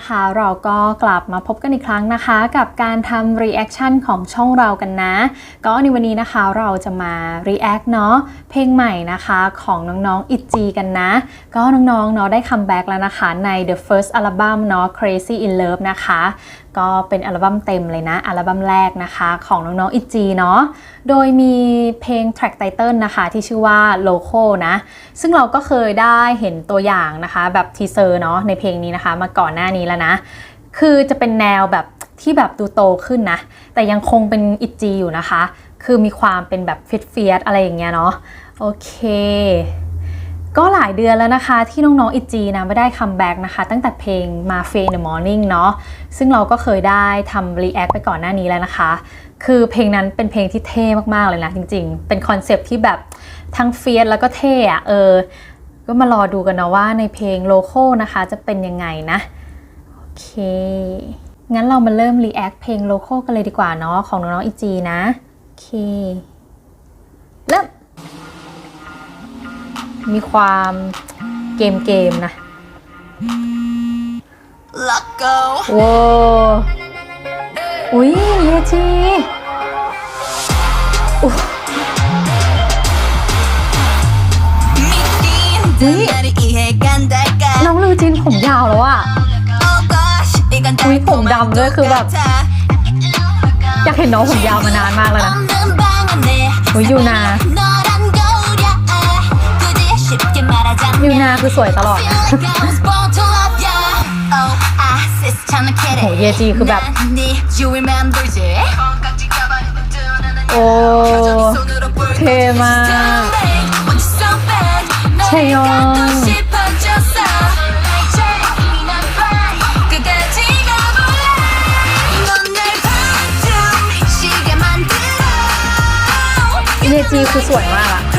นะคะ เราก็กลับมาพบกันอีกครั้งนะคะ กับการทำ reaction ของช่องเรากันนะ ก็ในวันนี้นะคะเราจะมา react เนาะเพลงใหม่นะคะของน้องๆอิจีกันนะ ก็น้องๆเนาะได้คัมแบ็กแล้วนะคะใน the first album เนาะ Crazy in Love นะคะก็เป็นอัลบั้มเต็มเลยนะ อัลบั้มแรกนะคะ ของน้องๆ ITZY เนาะโดยมีเพลง track title นะคะ ที่ชื่อว่า Loco นะ ซึ่งเราก็เคยได้เห็นตัวอย่างนะคะ แบบทีเซอร์เนาะในเพลงนี้นะคะ มาก่อนหน้านี้แล้วนะ คือจะเป็นแนวแบบที่แบบดูโตขึ้นนะ แต่ยังคงเป็นอิจีอยู่นะคะ คือมีความเป็นแบบฟิตเฟียสอะไรอย่างเงี้ยเนาะโอเค ก็หลายเดือนแล้วนะคะที่น้องๆอิจีนะไม่ได้คัมแบ็กนะคะ ตั้งแต่เพลงมาเฟน the morning เนาะซึ่งเราก็เคยได้ทำรีแอคไปก่อนหน้านี้แล้วนะคะ คือเพลงนั้นเป็นเพลงที่เท่มากๆเลยนะจริงๆ เป็นคอนเซปที่แบบทั้งเฟียสแล้วก็เท่อะเออ ก็มารอดูกันนะว่าในเพลงโลโก้นะคะจะเป็นยังไงนะ โอเค งั้นเรามาเริ่มรีแอคเพลงโลโก้กันเลยดีกว่าเนาะของน้องๆอีจีนะ โอเค เริ่ม มีความเกมเกมนะว้าวอุ้ยเยจีน้องลูจินผมยาวแล้วอะอุ้ยผมดำด้วยคือแบบ อยากเห็นน้องผมยาวมานานมากแล้วนะอุ้ยอยู่นา นาคือสวยตลอดนะโหเยจีคือแบบ โอ้เท่มากชยองเยจีคือสวยมากอะ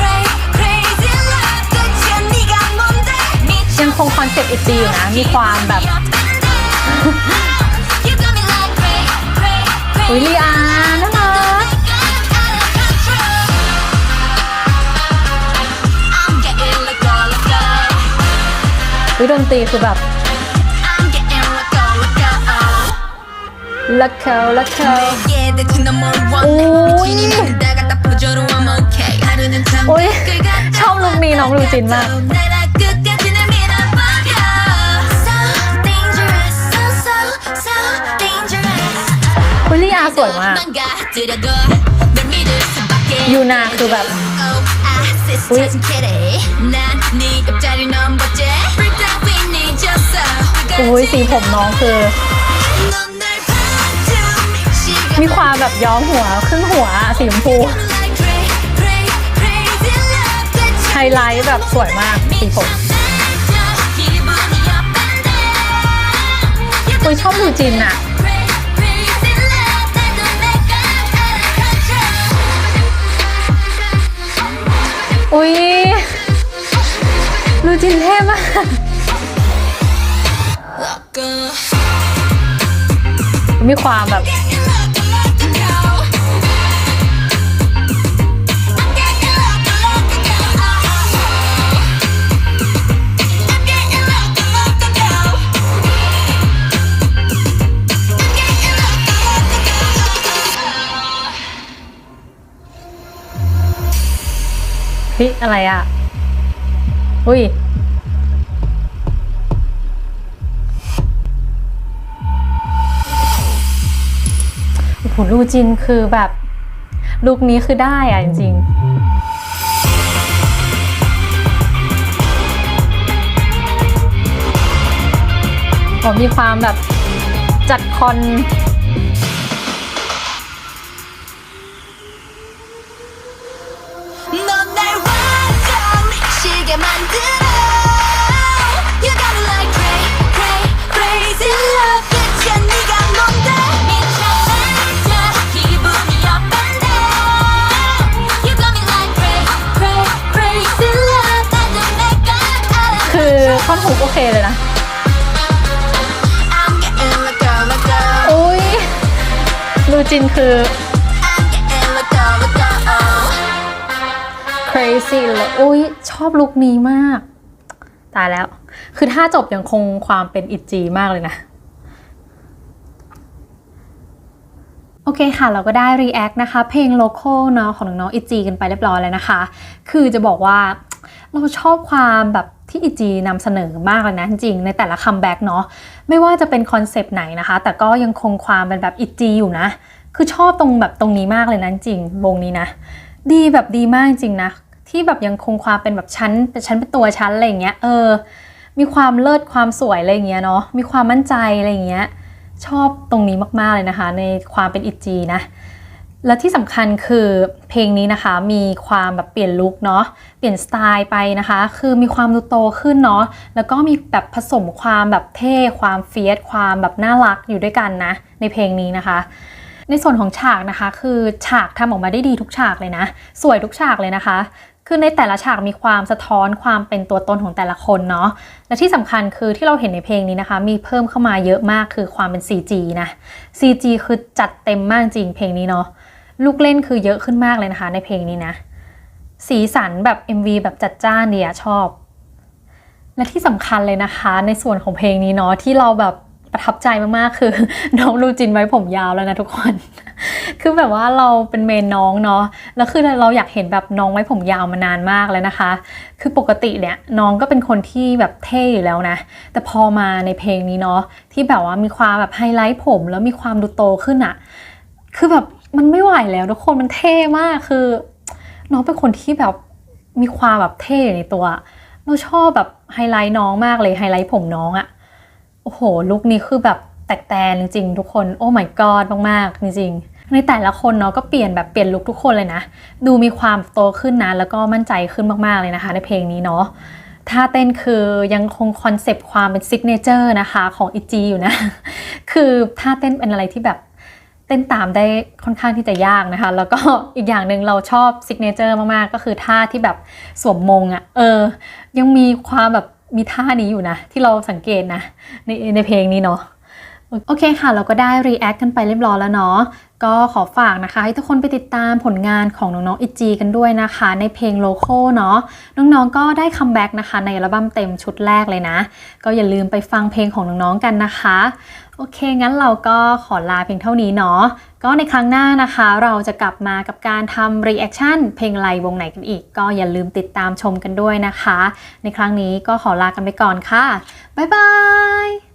ยังคงคอนเซ็ปต์อีจีอยู่นะ มีความแบบอุ้ยลีอาน่ารักอุ้ยดนตรีคือแบบละเคาละเคาโอ้ยชอบลุคนี้น้องลูจินมาก อุ้ยลีอาสวยมากยูนาคือแบบอุ๊ยอุ้ยสีผมน้องคือ มีความแบบย้อมหัวครึ่งหัวสีชมพูไฮไลท์แบบสวยมากสีผมอุ้ยชอบลูจินอะ อุ้ยรูจินเท่มากมีความแบบ ฮ้ยอะไรอะ อุ้ย โอ้โหลูจินคือแบบ ลูกนี้คือได้อะจริงๆโอ้มีความแบบจัดคอน ท่อนฮุโอเคเลยนะอุ้ยดูจินคือ crazy เลยอุ้ยชอบลุคนี้มาก ตายแล้ว คือถ้าจบยังคงความเป็นอิจีมากเลยนะโอเคค่ะ เราก็ได้ React นะคะ เพลง Local เนาะของน้องๆอิจีกันไปเรียบร้อยแล้วนะคะ คือจะบอกว่าเราชอบความแบบ ที่ IG นำเสนอมากเลยนะจริงในแต่ละคัมแบ็กเนาะไม่ว่าจะเป็นคอนเซปต์ไหนนะคะ แต่ก็ยังคงความเป็นแบบ IG อยู่นะ คือชอบตรงแบบตรงนี้มากเลยนะจริงวงนี้นะ ดีแบบดีมากจริงนะ ที่แบบยังคงความเป็นแบบชั้นเป็นชั้นเป็นตัวชั้นอะไรอย่างเงี้ยเออ มีความเลิศความสวยอะไรอย่างเงี้ยเนาะมีความมั่นใจอะไรอย่างเงี้ยชอบตรงนี้มากๆเลยนะคะ ในความเป็นอิจีนะ และที่สำคัญคือเพลงนี้นะคะมีความแบบเปลี่ยนลุคเนาะเปลี่ยนสไตล์ไปนะคะ คือมีความดูโตขึ้นเนาะแล้วก็มีแบบผสมความแบบเท่ความเฟียสความแบบน่ารักอยู่ด้วยกันนะ ในเพลงนี้นะคะ ในส่วนของฉากนะคะ คือฉากทำออกมาได้ดีทุกฉากเลยนะ สวยทุกฉากเลยนะคะคือในแต่ละฉากมีความสะท้อนความเป็นตัวตนของแต่ละคนเนาะ และที่สำคัญคือที่เราเห็นในเพลงนี้นะคะ มีเพิ่มเข้ามาเยอะมากคือความเป็น CG นะ CG คือจัดเต็มมากจริงเพลงนี้เนาะ ลูกเล่นคือเยอะขึ้นมากเลยนะคะ ในเพลงนี้นะ สีสันแบบ MV แบบจัดจ้านดีอะชอบ และที่สำคัญเลยนะคะ ในส่วนของเพลงนี้เนาะที่เราแบบประทับใจมากๆ คือน้องลูจินไว้ผมยาวแล้วนะทุกคน คือแบบว่าเราเป็นเมนน้องเนาะ แล้วคือเราอยากเห็นแบบน้องไว้ผมยาวมานานมากแล้วนะคะ คือปกติเนี่ยน้องก็เป็นคนที่แบบเท่อยู่แล้วนะ แต่พอมาในเพลงนี้เนาะที่แบบว่ามีความแบบไฮไลท์ผมแล้วมีความดูโตขึ้นอะคือแบบ มันไม่ไหวแล้วทุกคนมันเท่มากคือ น้องเป็นคนที่แบบมีความแบบเท่ในตัวเราชอบแบบไฮไลท์น้องมากเลยไฮไลท์ผมน้องอะโอ้โหลุคนี้คือแบบแตกแตนจริงๆทุกคนโอ้ my god มากๆจริงๆในแต่ละคนเนาะก็เปลี่ยนแบบเปลี่ยนลุคทุกคนเลยนะ ดูมีความโตขึ้นนะแล้วก็มั่นใจขึ้นมากๆเลยนะคะ ในเพลงนี้เนาะท่าเต้นคือยังคงคอนเซปต์ความเป็นซิกเนเจอร์นะคะของอิจีอยู่นะ คือท่าเต้นเป็นอะไรที่แบบ เต้นตามได้ค่อนข้างที่จะยากนะคะ แล้วก็อีกอย่างหนึ่งเราชอบซิกเนเจอร์มากๆ ก็คือท่าที่แบบสวมมงอะ่ะเออ ยังมีความแบบมีท่านี้อยู่นะ ที่เราสังเกตนะในในเพลงนี้เนาะ โอเคค่ะ เราก็ได้ react กันไปเรียบร้อยแล้วเนาะก็ขอฝากนะคะ ให้ทุกคนไปติดตามผลงานของน้องๆ IG กันด้วยนะคะ ในเพลง local เนาะน้องๆก็ได้คัมแบ็กนะคะ ในอัลบั้มเต็มชุดแรกเลยนะ ก็อย่าลืมไปฟังเพลงของน้องๆกันนะคะ โอเค งั้นเราก็ขอลาเพียงเท่านี้เนาะก็ในครั้งหน้านะคะ เราจะกลับมากับการทำ reaction เพลงไรวงไหนกันอีก ก็อย่าลืมติดตามชมกันด้วยนะคะ ในครั้งนี้ก็ขอลากันไปก่อนค่ะบ๊ายบาย